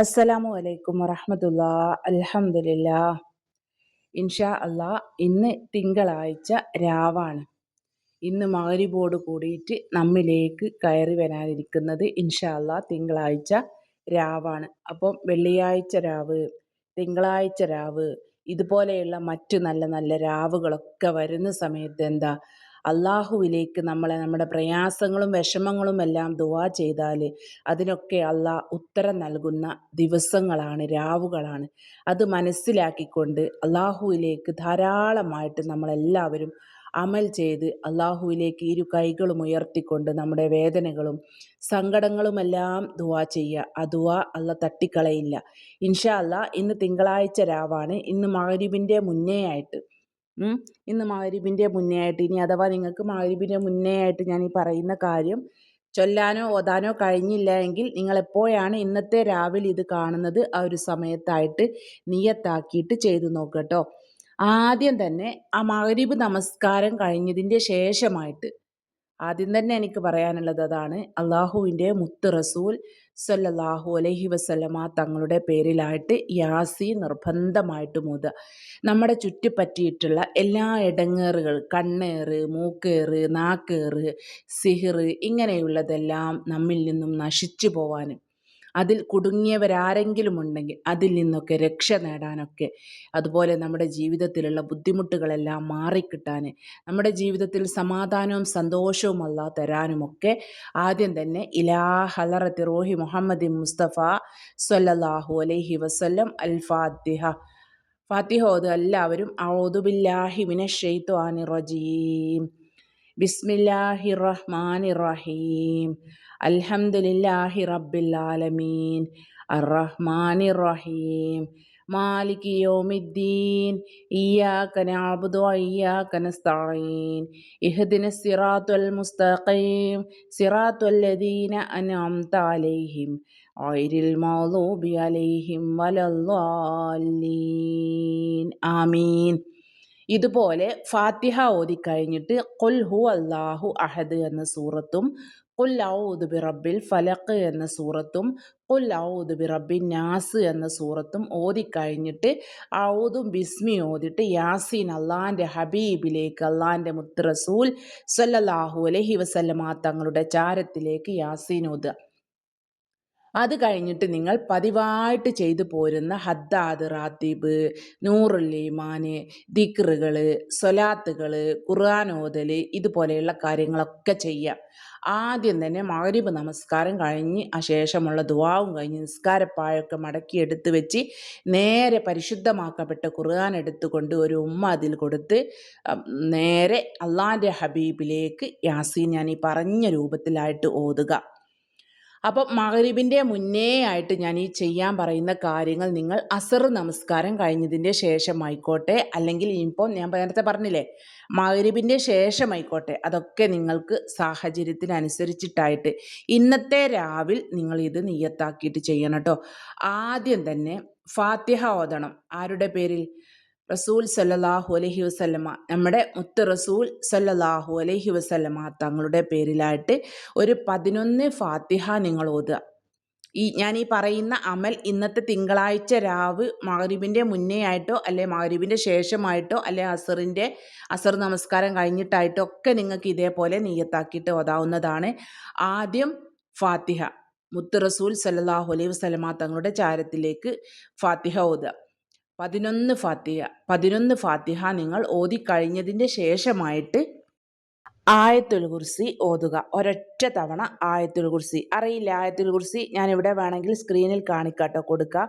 അസ്സലാമു അലൈക്കും വറഹമത്തുള്ള. അലഹമില്ല ഇൻഷാ അള്ളാ ഇന്ന് തിങ്കളാഴ്ച രാവാണ്. ഇന്ന് മകരിബോട് കൂടിയിട്ട് നമ്മിലേക്ക് കയറി വരാനിരിക്കുന്നത് ഇൻഷാ അള്ളാ തിങ്കളാഴ്ച രാവാണ്. അപ്പം വെള്ളിയാഴ്ച രാവ് തിങ്കളാഴ്ച രാവ് ഇതുപോലെയുള്ള മറ്റു നല്ല നല്ല രാവുകളൊക്കെ വരുന്ന സമയത്ത് എന്താ? അള്ളാഹുവിലേക്ക് നമ്മളെ നമ്മുടെ പ്രയാസങ്ങളും വിഷമങ്ങളും എല്ലാം ദുവാ ചെയ്താൽ അതിനൊക്കെ അള്ളാഹ് ഉത്തരം നൽകുന്ന ദിവസങ്ങളാണ് രാവുകളാണ്. അത് മനസ്സിലാക്കിക്കൊണ്ട് അള്ളാഹുവിലേക്ക് ധാരാളമായിട്ട് നമ്മളെല്ലാവരും അമൽ ചെയ്ത് അള്ളാഹുവിലേക്ക് ഇരു കൈകളും ഉയർത്തിക്കൊണ്ട് നമ്മുടെ വേദനകളും സങ്കടങ്ങളുമെല്ലാം ദുവാ ചെയ്യുക. ആ ദുവാ അല്ല തട്ടിക്കളയില്ല. ഇൻഷാ അല്ല ഇന്ന് തിങ്കളാഴ്ച രാവാണ്. ഇന്ന് മാരിബിന്റെ മുന്നേ ആയിട്ട് ഇന്ന് മാരിബിന്റെ മുന്നേ ആയിട്ട് ഇനി അഥവാ നിങ്ങൾക്ക് മാരിബിന്റെ മുന്നേ ആയിട്ട് ഞാൻ ഈ പറയുന്ന കാര്യം ചൊല്ലാനോ ഓതാനോ കഴിഞ്ഞില്ല എങ്കിൽ നിങ്ങൾ എപ്പോഴാണ് ഇന്നത്തെ രാവിലെ ഇത് കാണുന്നത് ആ ഒരു സമയത്തായിട്ട് നിയത്താക്കിയിട്ട് ചെയ്തു നോക്കട്ടോ ആദ്യം തന്നെ ആ മഗ്‌രിബ് നമസ്കാരം കഴിഞ്ഞതിന്റെ ശേഷമായിട്ട് ആദ്യം തന്നെ എനിക്ക് പറയാനുള്ളത് അതാണ്. അള്ളാഹുവിന്റെ മുത്ത് റസൂൽ സല്ലല്ലാഹു അലൈഹി വസല്ലമ തങ്ങളുടെ പേരിലായിട്ട് യാസി നിർബന്ധമായിട്ട് മൂതുക നമ്മുടെ ചുറ്റിപ്പറ്റിയിട്ടുള്ള എല്ലാ ഇടങ്ങേറുകൾ കണ്ണേറ് മൂക്കേറ് നാക്കേറ് സിഹിറ് ഇങ്ങനെയുള്ളതെല്ലാം നമ്മിൽ നിന്നും നശിച്ചു പോവാനും അതിൽ കുടുങ്ങിയവരാരെങ്കിലും ഉണ്ടെങ്കിൽ അതിൽ നിന്നൊക്കെ രക്ഷ നേടാനൊക്കെ അതുപോലെ നമ്മുടെ ജീവിതത്തിലുള്ള ബുദ്ധിമുട്ടുകളെല്ലാം മാറിക്കിട്ടാൻ നമ്മുടെ ജീവിതത്തിൽ സമാധാനവും സന്തോഷവും അല്ല തരാനുമൊക്കെ ആദ്യം തന്നെ ഇലാ ഹലറത്തി റോഹി മുഹമ്മദ് മുസ്തഫ സൊല്ലാഹു അലൈഹി വസ്ല്ലം അൽ ഫാത്തിഹ. ഫാത്തിഹ എല്ലാവരും ഔദുബില്ലാഹി മിനശ്ശൈത്വാനി റജീം. ബിസ്മില്ലാഹി റഹ്മാനി റഹീം അൽഹംദുലില്ലാഹി റബ്ബിൽ ആലമീൻ അർറഹ്മാനി റഹീം مالك يوم الدين إياك نعبد وإياك نستعين اهدنا الصراط المستقيم صراط الذين أنعمت عليهم غير المغضوب عليهم ولا الضالين آمين ഇതുപോലെ ഫാത്തിഹ ഓതിക്കഴിഞ്ഞിട്ട് കൊൽ ഹു അള്ളാഹു അഹദ് എന്ന സൂറത്തും കൊൽ ഔദ് ബി റബ്ബിൽ ഫലക്ക് എന്ന സൂറത്തും കൊൽ ഔദ് ബി റബ്ബി നാസ് എന്ന സൂറത്തും ഓതിക്കഴിഞ്ഞിട്ട് ഔദും ബിസ്മി ഓതിട്ട് യാസീൻ അള്ളാന്റെ ഹബീബിലേക്ക് അള്ളാന്റെ മുത്ത് റസൂൽ സല്ലല്ലാഹു അലഹി വസല്ലമാ തങ്ങളുടെ ചാരത്തിലേക്ക് യാസീൻ ഓതുക. അത് കഴിഞ്ഞിട്ട് നിങ്ങൾ പതിവായിട്ട് ചെയ്തു പോരുന്ന ഹദ്ദാദ് റാത്തീബ് നൂറുല്ലീമാൻ ദിക്റുകൾ സൊലാത്തുകൾ ഖുർആൻ ഓതൽ ഇതുപോലെയുള്ള കാര്യങ്ങളൊക്കെ ചെയ്യാം ആദ്യം തന്നെ മഗ്‌രിബ് നമസ്കാരം കഴിഞ്ഞ് ആ ശേഷമുള്ള ദുആവും കഴിഞ്ഞ് നിസ്കാരപ്പായൊക്കെ മടക്കി എടുത്ത് വെച്ച് നേരെ പരിശുദ്ധമാക്കപ്പെട്ട ഖുർആൻ എടുത്തുകൊണ്ട് ഒരു ഉമ്മ അതിൽ കൊടുത്ത് നേരെ അള്ളാന്റെ ഹബീബിലേക്ക് യാസീൻ ഞാൻ ഈ പറഞ്ഞ രൂപത്തിലായിട്ട് ഓതുക. അപ്പം മകരിബിന്റെ മുന്നേ ആയിട്ട് ഞാൻ ഈ ചെയ്യാൻ പറയുന്ന കാര്യങ്ങൾ നിങ്ങൾ അസർ നമസ്കാരം കഴിഞ്ഞതിന്റെ ശേഷമായിക്കോട്ടെ. അല്ലെങ്കിൽ ഇപ്പോൾ ഞാൻ നേരത്തെ പറഞ്ഞില്ലേ മകരിബിന്റെ ശേഷമായിക്കോട്ടെ. അതൊക്കെ നിങ്ങൾക്ക് സാഹചര്യത്തിനനുസരിച്ചിട്ടായിട്ട് ഇന്നത്തെ രാവിൽ നിങ്ങൾ ഇത് നിയത്താക്കിയിട്ട് ചെയ്യണം കേട്ടോ. ആദ്യം തന്നെ ഫാത്തിഹ ഓതണം. ആരുടെ പേരിൽ? റസൂൽ സല്ലാഹു അലഹി വസല്ലമ നമ്മുടെ മുത്ത് റസൂൽ സല്ലാഹു അലഹി വസല്ലമ തങ്ങളുടെ പേരിലായിട്ട് ഒരു പതിനൊന്ന് ഫാത്തിഹ നിങ്ങൾ ഓതുക. ഈ ഞാൻ ഈ പറയുന്ന അമൽ ഇന്നത്തെ തിങ്കളാഴ്ച രാവ് മഹരീബിന്റെ മുന്നേ ആയിട്ടോ അല്ലെ മഹരീബിന്റെ ശേഷമായിട്ടോ അല്ലെ അസറിന്റെ അസർ നമസ്കാരം കഴിഞ്ഞിട്ടായിട്ടോ ഒക്കെ നിങ്ങൾക്ക് ഇതേപോലെ നീയത്താക്കിയിട്ട് ഓതാവുന്നതാണ് ആദ്യം ഫാത്തിഹ. മുത്ത് റസൂൽ സല്ലാഹു അലൈഹി വസല്ലമ തങ്ങളുടെ ചാരത്തിലേക്ക് ഫാത്തിഹ ഓതുക. പതിനൊന്ന് ഫാത്തിഹ പതിനൊന്ന് ഫാത്തിഹ നിങ്ങൾ ഓതിക്കഴിഞ്ഞതിന്റെ ശേഷമായിട്ട് ആയത്തുൽ കുർസി ഓതുക. ഒരൊറ്റ തവണ ആയത്തുൽ കുർസി. അറിയില്ല ആയത്തുൽ കുർസി? ഇവിടെ വേണമെങ്കിൽ സ്ക്രീനിൽ കാണിക്കാട്ടോ. കൊടുക്കുക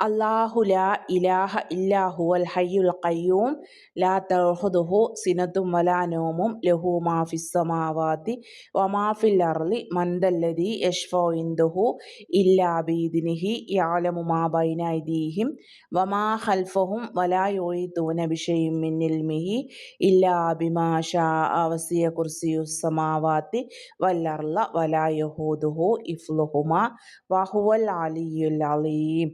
അള്ളാഹു ലാ ഇലാഹ ഇല്ലാഹു അൽ ഹയ്യുൽ ഖയ്യൂം. ലാ തഹുദുഹു സിനത്തും വലാ നോമും. ലഹു മാഫിസ് സമാവാതി. വമാഫിൽ അർലി മന്ദല്ലതി യഷ്ഫോ ഇന്ദുഹു ഇല്ലാ ബീദിനിഹി. യാലമു മാ ബൈനൈദീഹിം വമാ ഖൽഫഹും വലാ യുഈദൂന ബിഷൈഇൻ മിൻ ഇൽമിഹി. ഇല്ലാ ബിമാ ഷാ വസിയ കുർസിയു സമാവാത്തി വല്ലർല വലാ യഹൂദുഹു ഇഫ്ലുഹുമ വഹുവൽ അലിയുൽ അലീം.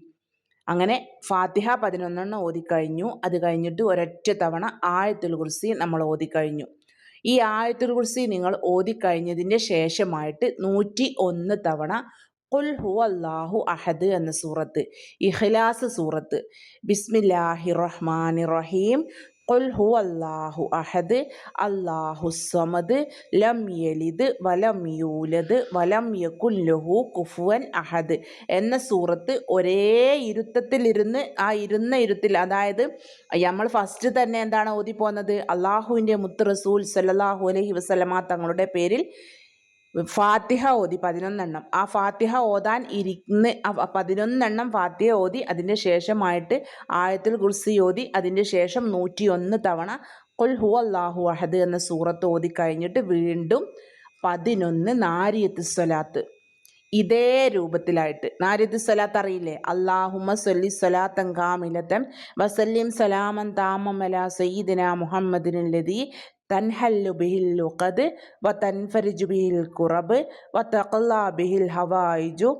അങ്ങനെ ഫാത്തിഹ പതിനൊന്നെണ്ണം ഓതിക്കഴിഞ്ഞു. അത് കഴിഞ്ഞിട്ട് ഒരൊറ്റ തവണ ആയത്തുൽ കുർസി നമ്മൾ ഓതിക്കഴിഞ്ഞു. ഈ ആയത്തുൽ കുർസി നിങ്ങൾ ഓതിക്കഴിഞ്ഞതിന്റെ ശേഷമായിട്ട് നൂറ്റി ഒന്ന് തവണ കുൽ ഹു അല്ലാഹു അഹദ് എന്ന സൂറത്ത് ഇഖ്ലാസ് സൂറത്ത്. ബിസ്മില്ലാഹി റഹ്മാൻ റഹീം. ഹു അല്ലാഹു അഹദ് അല്ലാഹു സമദ് ലം യലിദ് വലം യൂലദ് വലം യകുല്ലഹു കുഫുവൻ അഹദ് എന്ന സൂറത്ത് ഒരേ ഇരുത്തത്തിലിരുന്ന് ആ ഇരുന്ന ഇരുത്തിൽ അതായത് നമ്മൾ ഫസ്റ്റ് തന്നെ എന്താണ് ഓതി പോകുന്നത് അള്ളാഹുവിന്റെ മുത്ത് റസൂൽ സല്ലാഹു അലഹി വസല്ലമ തങ്ങളുടെ പേരിൽ ഫാത്തിഹ ഓതി പതിനൊന്നെണ്ണം. ആ ഫാത്തിഹ ഓതാൻ ഇരിക്കുന്ന ആ പതിനൊന്നെണ്ണം ഫാത്തിഹ ഓതി അതിന്റെ ശേഷമായിട്ട് ആയത്തിൽ കുർസി ഓതി അതിന്റെ ശേഷം നൂറ്റിയൊന്ന് തവണ കൊൽ ഹു അള്ളാഹു അഹദ് എന്ന സൂറത്ത് ഓതി കഴിഞ്ഞിട്ട് വീണ്ടും പതിനൊന്ന് നാരിയത്ത് സ്വലാത്ത്. ഇതേ രൂപത്തിലായിട്ട്. നാരിയത്ത് സ്വലാത്ത് അറിയില്ലേ? അള്ളാഹുമ സൊല്ലി സ്വലാത്തൻ കാമിലത്തൻ വസല്ലിം സലാമൻ താമമല സയ്യിദിന മുഹമ്മദിൻ ലതി തൻഹല്ലു ബിഹിൽ ലുഖദ് വ തൻഫരിജു ബിഹിൽ കുറബ് വ തഖല്ലാ ബിഹിൽ ഹവായിജു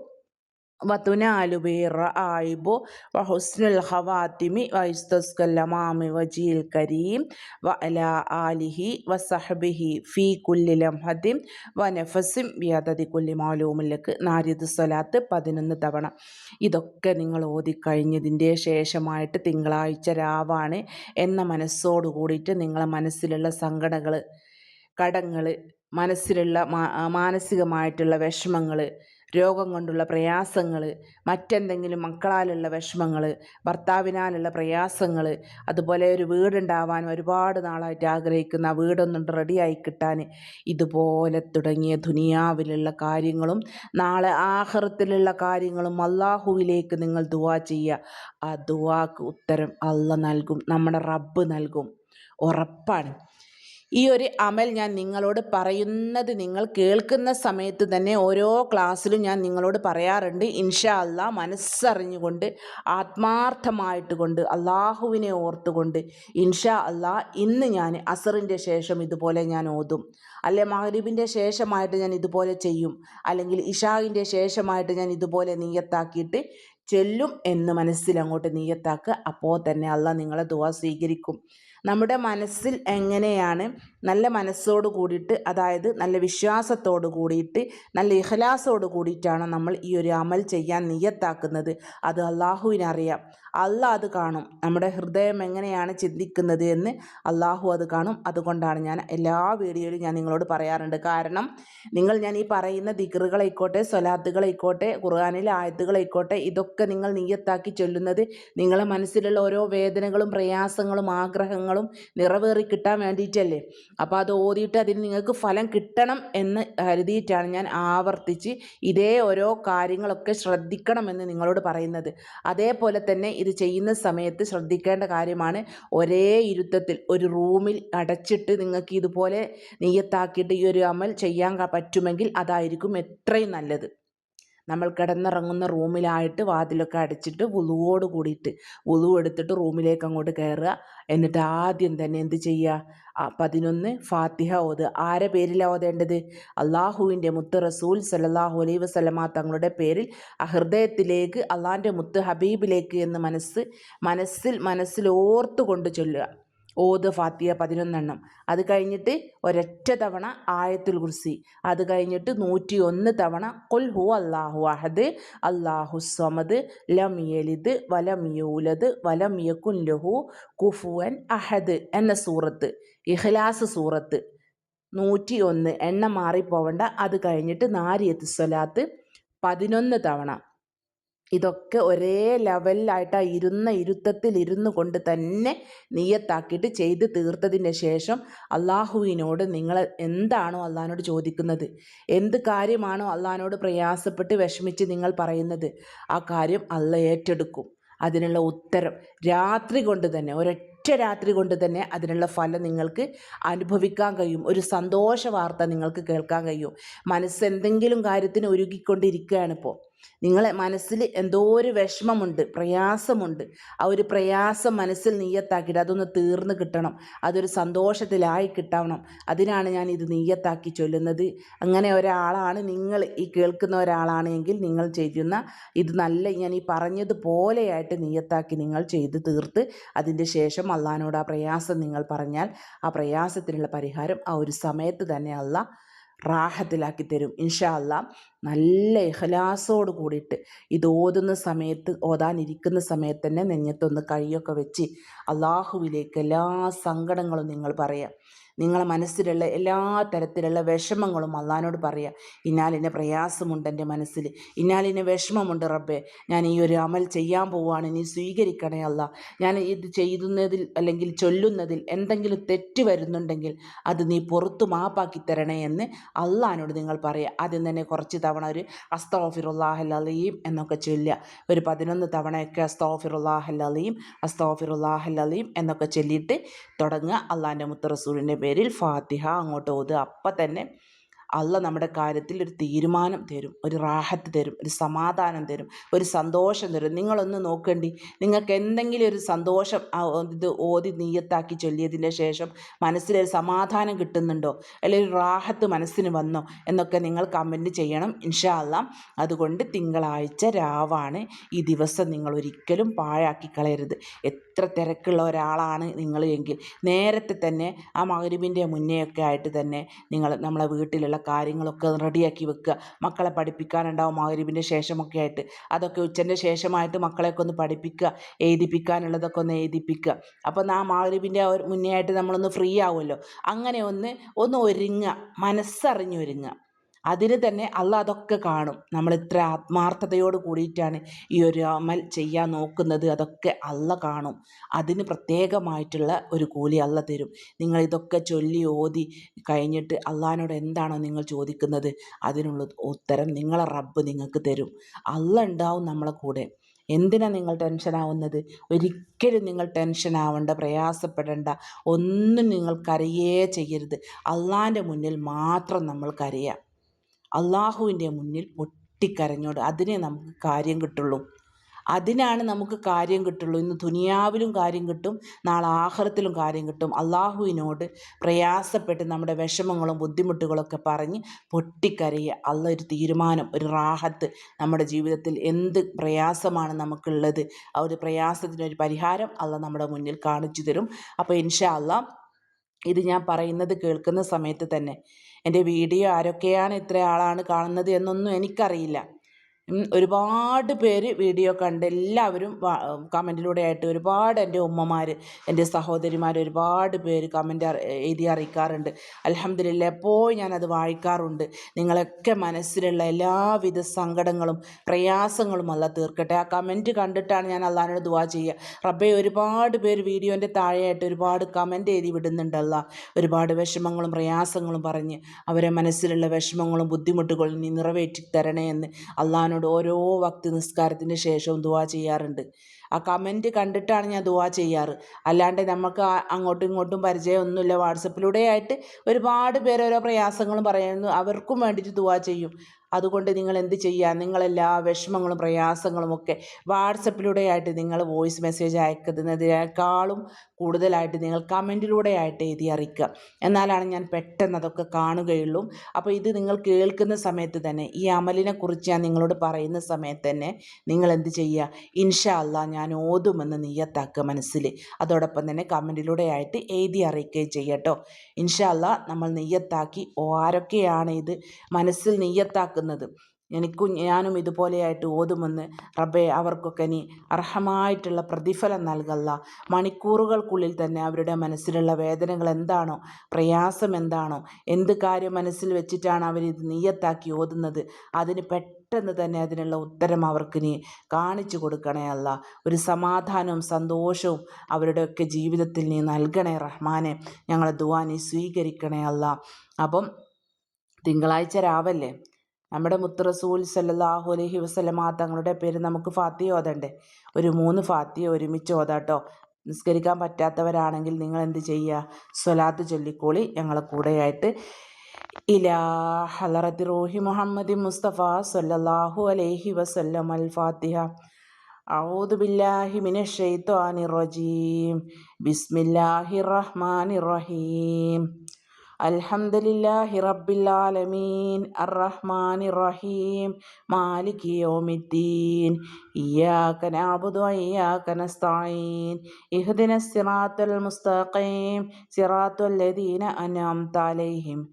വതുനാലു ബിഹി ആയിബു വ ഹുസ്നുൽ ഖവാതിമി വൈസ്തസ്കല്ലമാമി വജീൽ കരീം വ ആലിഹി വ സഹബിഹി ഫീ കുല്ലി ലംഹദിം വ നഫസിം കുല്ലി കുല്ലി മാലൂമിലേക്ക് നാരിദ് സ്വലാത്ത് പതിനൊന്ന് തവണ. ഇതൊക്കെ നിങ്ങൾ ഓതിക്കഴിഞ്ഞതിന്റെ ശേഷമായിട്ട് തിങ്കളാഴ്ച രാവാണ് എന്ന മനസ്സോട് കൂടിയിട്ട് നിങ്ങളെ മനസ്സിലുള്ള സങ്കടങ്ങൾ കടങ്ങൾ മനസ്സിലുള്ള മാനസികമായിട്ടുള്ള വിഷമങ്ങൾ രോഗം കൊണ്ടുള്ള പ്രയാസങ്ങൾ മറ്റെന്തെങ്കിലും മക്കളാലുള്ള വിഷമങ്ങൾ ഭർത്താവിനാലുള്ള പ്രയാസങ്ങൾ അതുപോലെ ഒരു വീടുണ്ടാവാൻ ഒരുപാട് നാളായിട്ട് ആഗ്രഹിക്കുന്ന ആ വീടൊന്നും റെഡിയായി കിട്ടാൻ ഇതുപോലെ തുടങ്ങിയ ദുനിയാവിലുള്ള കാര്യങ്ങളും നാളെ ആഹൃത്തിലുള്ള കാര്യങ്ങളും അള്ളാഹുവിലേക്ക് നിങ്ങൾ ദുവാ ചെയ്യുക. ആ ദുവാക്ക് ഉത്തരം അള്ള നൽകും നമ്മുടെ റബ്ബ് നൽകും. ഉറപ്പാണ്. ഈ ഒരു അമൽ ഞാൻ നിങ്ങളോട് പറയുന്നത് നിങ്ങൾ കേൾക്കുന്ന സമയത്ത് തന്നെ ഓരോ ക്ലാസ്സിലും ഞാൻ നിങ്ങളോട് പറയാറുണ്ട്. ഇൻഷാ അല്ലാ മനസ്സറിഞ്ഞുകൊണ്ട് ആത്മാർത്ഥമായിട്ട് കൊണ്ട് അള്ളാഹുവിനെ ഓർത്തുകൊണ്ട് ഇൻഷാ അല്ലാ ഇന്ന് ഞാൻ അസറിന്റെ ശേഷം ഇതുപോലെ ഞാൻ ഓതും. അല്ലെ മഹരീബിന്റെ ശേഷമായിട്ട് ഞാൻ ഇതുപോലെ ചെയ്യും. അല്ലെങ്കിൽ ഇഷാവിന്റെ ശേഷമായിട്ട് ഞാൻ ഇതുപോലെ നീയത്താക്കിയിട്ട് ചെല്ലും എന്ന് മനസ്സിലങ്ങോട്ട് നീയത്താക്കുക. അപ്പോൾ തന്നെ അല്ല നിങ്ങളെ ദുവ സ്വീകരിക്കും. നമ്മുടെ മനസ്സിൽ എങ്ങനെയാണ് നല്ല മനസ്സോട് കൂടിയിട്ട് അതായത് നല്ല വിശ്വാസത്തോട് കൂടിയിട്ട് നല്ല ഇഹലാസോട് കൂടിയിട്ടാണ് നമ്മൾ ഈ ഒരു അമൽ ചെയ്യാൻ നിയത്താക്കുന്നത്. അത് അള്ളാഹുവിനറിയാം. അള്ളാഹ് അത് കാണും. നമ്മുടെ ഹൃദയം എങ്ങനെയാണ് ചിന്തിക്കുന്നത് എന്ന് അള്ളാഹു അത് കാണും. അതുകൊണ്ടാണ് ഞാൻ എല്ലാ വീഡിയോയിലും ഞാൻ നിങ്ങളോട് പറയാറുണ്ട്. കാരണം നിങ്ങൾ ഞാൻ ഈ പറയുന്ന ദിക്കറുകളായിക്കോട്ടെ സ്വലാത്തുകളായിക്കോട്ടെ ഖുർആാനിലെ ആയത്തുകളായിക്കോട്ടെ ഇതൊക്കെ നിങ്ങൾ നീയത്താക്കി ചൊല്ലുന്നത് നിങ്ങളെ മനസ്സിലുള്ള ഓരോ വേദനകളും പ്രയാസങ്ങളും ആഗ്രഹങ്ങളും നിറവേറി കിട്ടാൻ വേണ്ടിയിട്ടല്ലേ? അപ്പോൾ അത് ഓതിയിട്ട് അതിന് നിങ്ങൾക്ക് ഫലം കിട്ടണം എന്ന് കരുതിയിട്ടാണ് ഞാൻ ആവർത്തിച്ച് ഇതേ ഓരോ കാര്യങ്ങളൊക്കെ ശ്രദ്ധിക്കണമെന്ന് നിങ്ങളോട് പറയുന്നത്. അതേപോലെ തന്നെ ഇത് ചെയ്യുന്ന സമയത്ത് ശ്രദ്ധിക്കേണ്ട കാര്യമാണ് ഒരേ ഇരുത്തത്തിൽ ഒരു റൂമിൽ അടച്ചിട്ട് നിങ്ങൾക്ക് ഇതുപോലെ നെയ്യത്താക്കിയിട്ട് ഈ ഒരു അമൽ ചെയ്യാൻ പറ്റുമെങ്കിൽ അതായിരിക്കും എത്രയും നല്ലത്. നമ്മൾ കിടന്നിറങ്ങുന്ന റൂമിലായിട്ട് വാതിലൊക്കെ അടച്ചിട്ട് വുളുവോട് കൂടിയിട്ട് വുളു എടുത്തിട്ട് റൂമിലേക്ക് അങ്ങോട്ട് കയറുക. എന്നിട്ട് ആദ്യം തന്നെ എന്ത് ചെയ്യുക? പതിനൊന്ന് ഫാത്തിഹ ഓത്. ആരെ പേരിലാണ് ഓതേണ്ടത്? അള്ളാഹുവിന്റെ മുത്ത് റസൂൽ സലല്ലാഹു അലൈ വസ്ലമ തങ്ങളുടെ പേരിൽ ഹൃദയത്തിലേക്ക് അള്ളാഹിന്റെ മുത്ത് ഹബീബിലേക്ക് എന്ന് മനസ്സ് മനസ്സിൽ മനസ്സിൽ ഓർത്തുകൊണ്ട് ചൊല്ലുക. ഓത് ഫാത്തിയ പതിനൊന്നെണ്ണം. അത് കഴിഞ്ഞിട്ട് ഒരൊറ്റ തവണ ആയത്തുൽ കുർസി. അത് കഴിഞ്ഞിട്ട് നൂറ്റി ഒന്ന് തവണ കൊൽ ഹു അള്ളാഹു അഹദ് അള്ളാഹു സമദ് ലം യലിദ് വലം യൂലദ് വലം ലഹു കുഫുവൻ അഹദ് എന്ന സൂറത്ത്. ഇഖ്ലാസ് സൂറത്ത്. നൂറ്റി ഒന്ന് എണ്ണം മാറിപ്പോവണ്ട. അത് കഴിഞ്ഞിട്ട് നാരിയത്ത് സ്വലാത്ത് പതിനൊന്ന് തവണ. ഇതൊക്കെ ഒരേ ലെവലിലായിട്ട് ആ ഇരുന്ന ഇരുത്തത്തിൽ ഇരുന്നു കൊണ്ട് തന്നെ നീയത്താക്കിയിട്ട് ചെയ്ത് തീർത്തതിന് ശേഷം അള്ളാഹുവിനോട് നിങ്ങൾ എന്താണോ അള്ളഹാനോട് ചോദിക്കുന്നത്? എന്ത് കാര്യമാണോ അള്ളഹാനോട് പ്രയാസപ്പെട്ട് വിഷമിച്ച് നിങ്ങൾ പറയുന്നത്? ആ കാര്യം അള്ള ഏറ്റെടുക്കും. അതിനുള്ള ഉത്തരം രാത്രി കൊണ്ട് തന്നെ ഒരൊറ്റ രാത്രി കൊണ്ട് തന്നെ അതിനുള്ള ഫലം നിങ്ങൾക്ക് അനുഭവിക്കാൻ കഴിയും. ഒരു സന്തോഷ വാർത്ത നിങ്ങൾക്ക് കേൾക്കാൻ കഴിയും. മനസ്സെന്തെങ്കിലും കാര്യത്തിന് ഒരുക്കിക്കൊണ്ടിരിക്കുകയാണ് ഇപ്പോൾ. നിങ്ങളെ മനസ്സിൽ എന്തോ ഒരു വിഷമമുണ്ട് പ്രയാസമുണ്ട്. ആ ഒരു പ്രയാസം മനസ്സിൽ നീയത്താക്കിയിട്ട് അതൊന്ന് തീർന്നു കിട്ടണം. അതൊരു സന്തോഷത്തിലായി കിട്ടണം. അതിനാണ് ഞാൻ ഇത് നീയത്താക്കി ചൊല്ലുന്നത്. അങ്ങനെ ഒരാളാണ് നിങ്ങൾ ഈ കേൾക്കുന്ന ഒരാളാണ് എങ്കിൽ നിങ്ങൾ ചെയ്യുന്ന ഇത് നല്ല ഞാൻ ഈ പറഞ്ഞതുപോലെയായിട്ട് നീയത്താക്കി നിങ്ങൾ ചെയ്ത് തീർത്ത് അതിന്റെ ശേഷം അള്ളഹാനോട് ആ പ്രയാസം നിങ്ങൾ പറഞ്ഞാൽ ആ പ്രയാസത്തിനുള്ള പരിഹാരം ആ ഒരു സമയത്ത് തന്നെ അല്ല റാഹത്തിലാക്കി തരും. ഇൻഷാ അല്ല നല്ല ഇഹലാസോട് കൂടിയിട്ട് ഇത് ഓതുന്ന സമയത്ത് ഓതാനിരിക്കുന്ന സമയത്ത് തന്നെ നെഞ്ഞത്തൊന്ന് കൈയൊക്കെ വെച്ച് അള്ളാഹുവിലേക്ക് എല്ലാ സങ്കടങ്ങളും നിങ്ങൾ പറയാം. നിങ്ങളെ മനസ്സിലുള്ള എല്ലാ തരത്തിലുള്ള വിഷമങ്ങളും അള്ളഹാനോട് പറയുക ഇന്നാലിന്റെ പ്രയാസമുണ്ട് എന്റെ മനസ്സിൽ. ഇന്നാലിന്റെ വിഷമമുണ്ട് റബ്ബെ. ഞാൻ ഈ ഒരു അമൽ ചെയ്യാൻ പോവുകയാണ് നീ സ്വീകരിക്കണേ അല്ല ഞാൻ ഇത് ചെയ്യുന്നതിൽ അല്ലെങ്കിൽ ചൊല്ലുന്നതിൽ എന്തെങ്കിലും തെറ്റ് വരുന്നുണ്ടെങ്കിൽ അത് നീ പുറത്തു മാപ്പാക്കി തരണേ എന്ന് അള്ളഹാനോട് നിങ്ങൾ പറയുക ആദ്യം തന്നെ കുറച്ച് തവണ ഒരു അസ്തോഫിറുല്ലാഹല്ലീം എന്നൊക്കെ ചൊല്ലുക. ഒരു പതിനൊന്ന് തവണയൊക്കെ അസ്തോഫിറുല്ലാഹല്ലീം അസ്തോഫിറുല്ലാഹല്ലീം എന്നൊക്കെ ചൊല്ലിയിട്ട് തുടങ്ങുക. അള്ളാന്റെ മുത്തറസൂലിന്റെ പേരിൽ ഫാത്തിഹ അങ്ങോട്ട് ഓതുക. അപ്പം തന്നെ അല്ല നമ്മുടെ കാര്യത്തിൽ ഒരു തീരുമാനം തരും ഒരു റാഹത്ത് തരും ഒരു സമാധാനം തരും ഒരു സന്തോഷം തരും. നിങ്ങളൊന്ന് നോക്കേണ്ടി. നിങ്ങൾക്ക് എന്തെങ്കിലും ഒരു സന്തോഷം ഇത് ഓതി നീയത്താക്കി ചൊല്ലിയതിന്റെ ശേഷം മനസ്സിലൊരു സമാധാനം കിട്ടുന്നുണ്ടോ? അല്ലെങ്കിൽ റാഹത്ത് മനസ്സിന് വന്നോ? എന്നൊക്കെ നിങ്ങൾ കമന്റ് ചെയ്യണം ഇൻഷാ അല്ലാം അതുകൊണ്ട് തിങ്കളാഴ്ച രാവാണ് ഈ ദിവസം നിങ്ങൾ ഒരിക്കലും പാഴാക്കി കളയരുത്. എത്ര തിരക്കുള്ള ഒരാളാണ് നിങ്ങൾ എങ്കിൽ. നേരത്തെ തന്നെ ആ മകരുവിന്റെ മുന്നേ ഒക്കെ ആയിട്ട് തന്നെ നിങ്ങൾ നമ്മളെ വീട്ടിലുള്ള കാര്യങ്ങളൊക്കെ റെഡിയാക്കി വെക്കുക. മക്കളെ പഠിപ്പിക്കാനുണ്ടാവും മകരുവിന്റെ ശേഷമൊക്കെ ആയിട്ട്. അതൊക്കെ ഉച്ചന്റെ ശേഷമായിട്ട് മക്കളെയൊക്കെ ഒന്ന് പഠിപ്പിക്കുക. എഴുതിപ്പിക്കാനുള്ളതൊക്കെ ഒന്ന് എഴുതിപ്പിക്കുക. അപ്പോൾ ആ മകരുവിന്റെ മുന്നേ ആയിട്ട് നമ്മളൊന്ന് ഫ്രീ ആവുമല്ലോ. അങ്ങനെ ഒന്ന് ഒന്ന് ഒരുങ്ങുക. മനസ്സറിഞ്ഞൊരുങ്ങുക. അതിന് തന്നെ അല്ല അതൊക്കെ കാണും. നമ്മൾ ഇത്ര ആത്മാർത്ഥതയോട് കൂടിയിട്ടാണ് ഈ ഒരു അമൽ ചെയ്യാൻ നോക്കുന്നത്. അതൊക്കെ അല്ല കാണും. അതിന് പ്രത്യേകമായിട്ടുള്ള ഒരു കൂലി അല്ല തരും. നിങ്ങൾ ഇതൊക്കെ ചൊല്ലി ഓതി കഴിഞ്ഞിട്ട് അള്ളഹാനോട് എന്താണോ നിങ്ങൾ ചോദിക്കുന്നത് അതിനുള്ള ഉത്തരം നിങ്ങളെ റബ്ബ് നിങ്ങൾക്ക് തരും. അല്ല ഉണ്ടാവും നമ്മളെ കൂടെ. എന്തിനാണ് നിങ്ങൾ ടെൻഷനാവുന്നത് ഒരിക്കലും നിങ്ങൾ ടെൻഷൻ ആവേണ്ട പ്രയാസപ്പെടേണ്ട. ഒന്നും നിങ്ങൾ കരയേ ചെയ്യരുത്. അള്ളാന്റെ മുന്നിൽ മാത്രം നമ്മൾ കരയാം. അള്ളാഹുവിന്റെ മുന്നിൽ പൊട്ടിക്കരഞ്ഞോട് അതിനെ നമുക്ക് കാര്യം കിട്ടുള്ളൂ. അതിനാണ് നമുക്ക് കാര്യം കിട്ടുള്ളൂ. ഇന്ന് ദുനിയാവിലും കാര്യം കിട്ടും നാളെ ആഹ്റത്തിലും കാര്യം കിട്ടും. അള്ളാഹുവിനോട് പ്രയാസപ്പെട്ട് നമ്മുടെ വിഷമങ്ങളും ബുദ്ധിമുട്ടുകളൊക്കെ പറഞ്ഞ് പൊട്ടിക്കരയുക അല്ല ഒരു തീരുമാനം ഒരു റാഹത്ത് നമ്മുടെ ജീവിതത്തിൽ എന്ത് പ്രയാസമാണ് നമുക്കുള്ളത്. ആ ഒരു പ്രയാസത്തിനൊരു പരിഹാരം അല്ല നമ്മുടെ മുന്നിൽ കാണിച്ചു തരും. അപ്പോൾ ഇൻഷാ അല്ല ഇത് ഞാൻ പറയുന്നത് കേൾക്കുന്ന സമയത്ത് തന്നെ എന്റെ വീഡിയോ ആരൊക്കെയാണ് ഇത്ര ആളാണ് കാണുന്നത് എന്നൊന്നും എനിക്കറിയില്ല. ഒരുപാട് പേര് വീഡിയോ കണ്ട് എല്ലാവരും കമന്റിലൂടെ ആയിട്ട് ഒരുപാട് എന്റെ ഉമ്മമാർ എന്റെ സഹോദരിമാർ ഒരുപാട് പേര് കമന്റ് എഴുതി അറിയിക്കാറുണ്ട്. അലഹമ്മദില്ല എപ്പോഴും ഞാനത് വായിക്കാറുണ്ട്. നിങ്ങളൊക്കെ മനസ്സിലുള്ള എല്ലാവിധ സങ്കടങ്ങളും പ്രയാസങ്ങളും അല്ല തീർക്കട്ടെ. ആ കമന്റ് കണ്ടിട്ടാണ് ഞാൻ അള്ളഹാനോട് ദുവാ ചെയ്യുക. റബ്ബെ ഒരുപാട് പേര് വീഡിയോന്റെ താഴെയായിട്ട് ഒരുപാട് കമന്റ് എഴുതി വിടുന്നുണ്ടല്ല ഒരുപാട് വിഷമങ്ങളും പ്രയാസങ്ങളും പറഞ്ഞ് അവരെ മനസ്സിലുള്ള വിഷമങ്ങളും ബുദ്ധിമുട്ടുകളും നീ നിറവേറ്റി തരണേ എന്ന് അള്ളഹാനോട് അള്ളാഹുവിനോട് ഓരോ വക്തി നിസ്കാരത്തിന് ശേഷവും ദുവാ ചെയ്യാറുണ്ട്. ആ കമന്റ് കണ്ടിട്ടാണ് ഞാൻ ദുവാ ചെയ്യാറ്. അല്ലാണ്ട് നമുക്ക് അങ്ങോട്ടും ഇങ്ങോട്ടും പരിചയമൊന്നുമില്ല. വാട്സപ്പിലൂടെ ആയിട്ട് ഒരുപാട് പേര് ഓരോ പ്രയാസങ്ങളും പറയുന്നു. അവർക്കും വേണ്ടിയിട്ട് ദുവാ ചെയ്യും. അതുകൊണ്ട് നിങ്ങൾ എന്ത് ചെയ്യുക നിങ്ങളെല്ലാ വിഷമങ്ങളും പ്രയാസങ്ങളും ഒക്കെ വാട്സപ്പിലൂടെ ആയിട്ട് നിങ്ങൾ വോയിസ് മെസ്സേജ് അയക്കുന്നതിനേക്കാളും കൂടുതലായിട്ട് നിങ്ങൾ കമന്റിലൂടെ ആയിട്ട് എഴുതി അറിയിക്കുക. എന്നാലാണ് ഞാൻ പെട്ടെന്ന് അതൊക്കെ കാണുകയുള്ളൂ. അപ്പോൾ ഇത് നിങ്ങൾ കേൾക്കുന്ന സമയത്ത് തന്നെ ഈ അമലിനെക്കുറിച്ച് ഞാൻ നിങ്ങളോട് പറയുന്ന സമയത്ത് തന്നെ നിങ്ങൾ എന്ത് ചെയ്യുക? ഇൻഷാ അല്ല ഞാൻ ഓതുമെന്ന് നീയത്താക്കുക മനസ്സിൽ. അതോടൊപ്പം തന്നെ കമന്റിലൂടെ ആയിട്ട് എഴുതി അറിയിക്കുകയും ചെയ്യട്ടോ ഇൻഷാ അല്ല നമ്മൾ നെയ്യത്താക്കി. ഓ ആരൊക്കെയാണ് ഇത്? മനസ്സിൽ നെയ്യത്താക്കുന്നത്? എനിക്കും ഞാനും ഇതുപോലെയായിട്ട് ഓതുമെന്ന് റബ്ബെ അവർക്കൊക്കെ നീ അർഹമായിട്ടുള്ള പ്രതിഫലം നൽകല്ല. മണിക്കൂറുകൾക്കുള്ളിൽ തന്നെ അവരുടെ മനസ്സിലുള്ള വേദനകൾ എന്താണോ പ്രയാസം എന്താണോ എന്ത് കാര്യം മനസ്സിൽ വെച്ചിട്ടാണ് അവരിത് നീയത്താക്കി ഓതുന്നത് അതിന് പെട്ടെന്ന് തന്നെ അതിനുള്ള ഉത്തരം അവർക്ക് നീ കാണിച്ചു കൊടുക്കണേ അല്ല. ഒരു സമാധാനവും സന്തോഷവും അവരുടെയൊക്കെ ജീവിതത്തിൽ നീ നൽകണേ റഹ്മാനെ. ഞങ്ങളെ ദുവാ നീ സ്വീകരിക്കണേ അല്ല. അപ്പം തിങ്കളാഴ്ച രാവല്ലേ? നമ്മുടെ മുത്ത് റസൂൽ സല്ലാഹു അലഹി വസ്ലമ തങ്ങളുടെ പേര് നമുക്ക് ഫാത്തി ഓതണ്ടേ ഒരു മൂന്ന് ഫാത്തി ഒരുമിച്ച് ഓതാട്ടോ നിസ്കരിക്കാൻ പറ്റാത്തവരാണെങ്കിൽ നിങ്ങൾ എന്ത് ചെയ്യുക സ്വലാത്ത് ചൊല്ലിക്കോളി ഞങ്ങളെ കൂടെയായിട്ട് ഇലാ ഹലറത്തി റോഹി മുഹമ്മദ് മുസ്തഫ സല്ലല്ലാഹു അലൈഹി വസല്ലം അൽ ഫാത്തിഹ أعوذ بالله من الشيطان الرجيم بسم الله الرحمن الرحيم الحمد لله رب العالمين الرحمن الرحيم مالك يوم الدين إياك نعبد وإياك نستعين اهدنا الصراط المستقيم صراط الذين أنعمت عليهم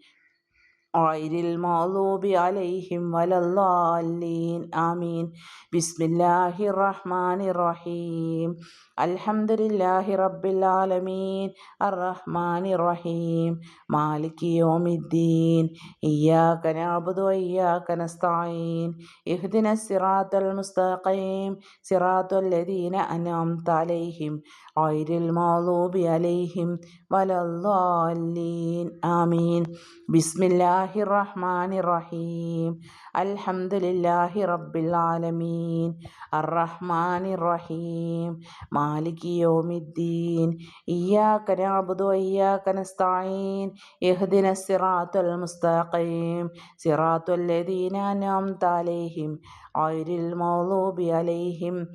غير المغضوب عليهم ولا الضالين آمين بسم الله الرحمن الرحيم അൽഹംദുലില്ലാഹി റബ്ബിൽ ആലമീൻ. അർറഹ്മാനി റഹീം മാലിക് യോമിദ്ദീൻ. ഇയ്യാക നഅബ്ദു വഇയ്യാക നസ്തഈൻ. ഇഹ്ദിന സിറാത്തൽ മുസ്തഖീം. സിറാത്തൽ ലദീന അൻഅംത അലൈഹിം. ഗൈറിൽ മഗ്ദൂബി അലൈഹിം. വലദ്ദാലീൻ. ആമീൻ. ബിസ്മില്ലാഹിർ റഹ്മാനിർ റഹീം അൽഹംദുലില്ലാഹി റബ്ബിൽ ആലമീൻ. അർറഹ്മാനിർ റഹീം നസ്തഈൻ. മുസ്തഖീം. അൻഅംത അലൈഹിം. അലൈഹിം.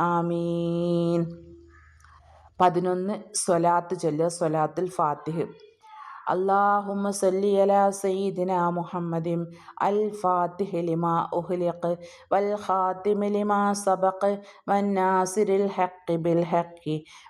ആമീൻ. പതിനൊന്ന് സ്വലാത്ത് ചൊല്ലുക. സ്വലാത്തുൽ ഫാത്തിഹ്. اللهم صل على سيدنا محمد الفاتح لما أخلق والخاتم لما سبق والناصر الحق بالحق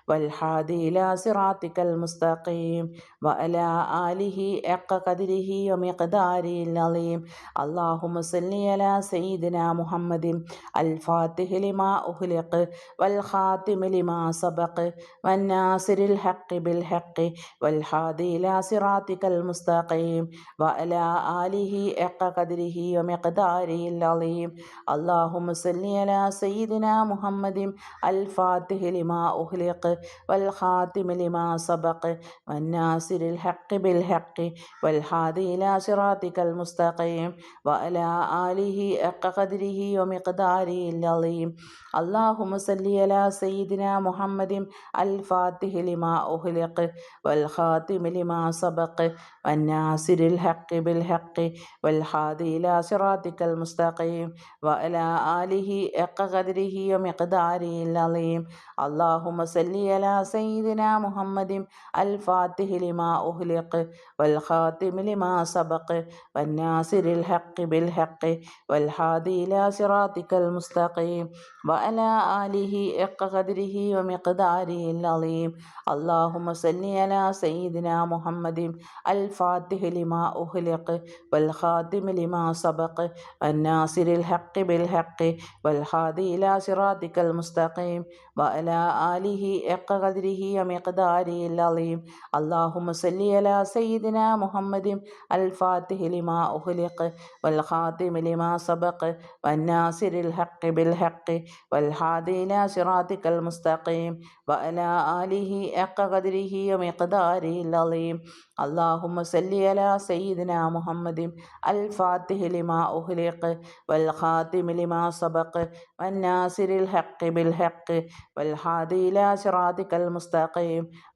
والحادي إلى صراطك المستقيم وعلى آله حق قدره ومقداره العظيم. اللهم صل على سيدنا محمد الفاتح لما أخلق والخاتم لما سبق والناصر الحق بالحق والحادي إلى صراطك صراطك المستقيم وعلى آله حق قدره ومقداره العظيم اللهم صل على سيدنا محمد الفاتح لما أخلق والخاتم لما سبق والناصر الحق بالحق والهادي إلى صراطك المستقيم وعلى آله حق قدره ومقداره العظيم اللهم صل على سيدنا محمد الفاتح لما أخلق والخاتم لما سبق سبق والناصر الحق بالحق والهادي إلى صراطك المستقيم وعلى آله حق قدره ومقداره العظيم. اللهم صل على سيدنا محمد الفاتح لما أغلق والخاتم لما سبق والناصر الحق بالحق والهادي إلى صراطك المستقيم وعلى آله حق قدره ومقداره العظيم. اللهم صل على سيدنا محمد الفاتح لما أخلق والخاتم لما سبق الناصر الحق بالحق والهادي إلى صراطك المستقيم وعلى آله حق قدره ومقداره العظيم. اللهم صل على سيدنا محمد الفاتح لما أخلق والخاتم لما سبق والناصر الحق بالحق والهادي إلى صراطك المستقيم وعلى آله حق قدره ومقداره العظيم. اللهم صل على سيدنا محمد الفاتح لما أغلق والخاتم لما سبق والناصر الحق بالحق والهادي إلى صراطك المستقيم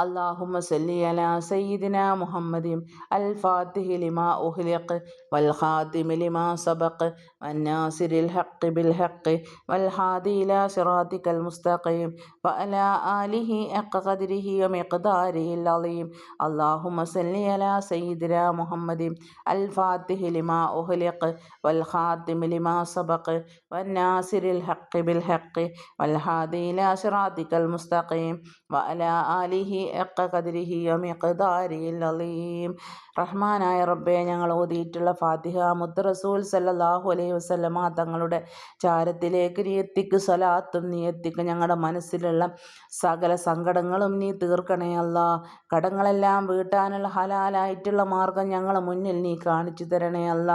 اللهم صل على سيدنا محمد. الفاتح لما أخلق والخاتم لما سبق والناصر الحق بالحق والهادي إلى صراطك المستقيم وعلى آله حق قدره ومقداره العظيم. اللهم صل على سيدنا محمد. الفاتح لما أخلق والخاتم لما سبق والناصر الحق بالحق والهادي إلى صراطك المستقيم. وعلى آله حق قدره ومقداره العظيم റഹ്മാനായ റബ്ബെ ഞങ്ങൾ ഓതിയിട്ടുള്ള ഫാത്തിഹ മുത്ത് റസൂൽ സല്ലാഹു അലൈഹി വസ്ലമ തങ്ങളുടെ ചാരത്തിലേക്ക് നീ എത്തിക്ക് സ്വലാത്തും നീ എത്തിക്ക്. ഞങ്ങളുടെ മനസ്സിലുള്ള സകല സങ്കടങ്ങളും നീ തീർക്കണേ അല്ല. കടങ്ങളെല്ലാം വീട്ടാനുള്ള ഹലാലായിട്ടുള്ള മാർഗം ഞങ്ങളെ മുന്നിൽ നീ കാണിച്ചു തരണേ അല്ല.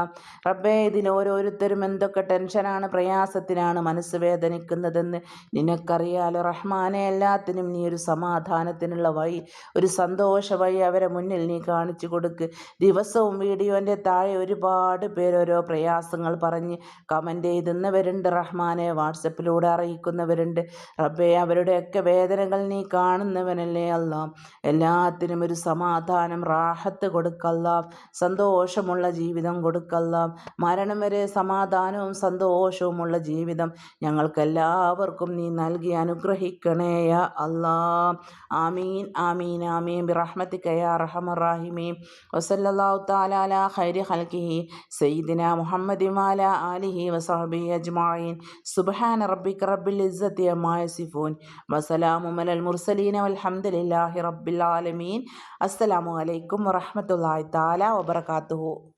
റബ്ബെ ഇതിൽ ഓരോരുത്തരും എന്തൊക്കെ ടെൻഷനാണ് പ്രയാസത്തിനാണ് മനസ്സ് വേദനിക്കുന്നതെന്ന് നിനക്കറിയാലോ. റഹ്മാനെ എല്ലാത്തിനും നീ ഒരു സമാധാനത്തിനുള്ള വഴി ഒരു സന്തോഷ വഴി അവരെ മുന്നിൽ നീ കാണിച്ചു കൊടുക്ക്. ദിവസവും വീഡിയോന്റെ താഴെ ഒരുപാട് പേർ ഓരോ പ്രയാസങ്ങൾ പറഞ്ഞ് കമന്റ് എഴുതുന്നവരുണ്ട്. റഹ്മാനെ വാട്സപ്പിലൂടെ അറിയിക്കുന്നവരുണ്ട്. റബ്ബേ അവരുടെയൊക്കെ വേദനകൾ നീ കാണുന്നവനല്ലേ അല്ല എല്ലാത്തിനും ഒരു സമാധാനം റാഹത്ത് കൊടുക്കല്ലാം സന്തോഷമുള്ള ജീവിതം കൊടുക്കല്ലാം മരണം വരെ സമാധാനവും സന്തോഷവുമുള്ള ജീവിതം ഞങ്ങൾക്കെല്ലാവർക്കും നീ നൽകി അനുഗ്രഹിക്കണേയ അല്ലാ ആമീൻ ആമീൻ ആമീൻ. ബിറഹ്മത്തിക യാ അർഹമർ താലാല ഹൈരി ഖൽഖിഹി സയ്യിദിന മുഹമ്മദി വഅല ആലിഹി വസഹബിഹി അജ്മഈൻ. സുബ്ഹാന റബ്ബിക റബ്ബിൽ ഇസ്സത്തി അമ്മാ യസിഫൂൻ. വസലാമുൻ അലൽ മുർസലീൻ വൽഹംദുലില്ലാഹി റബ്ബിൽ ആലമീൻ. അസ്സലാമു അലൈക്കും വറഹ്മത്തുള്ളാഹി തആല വബറകാതുഹു.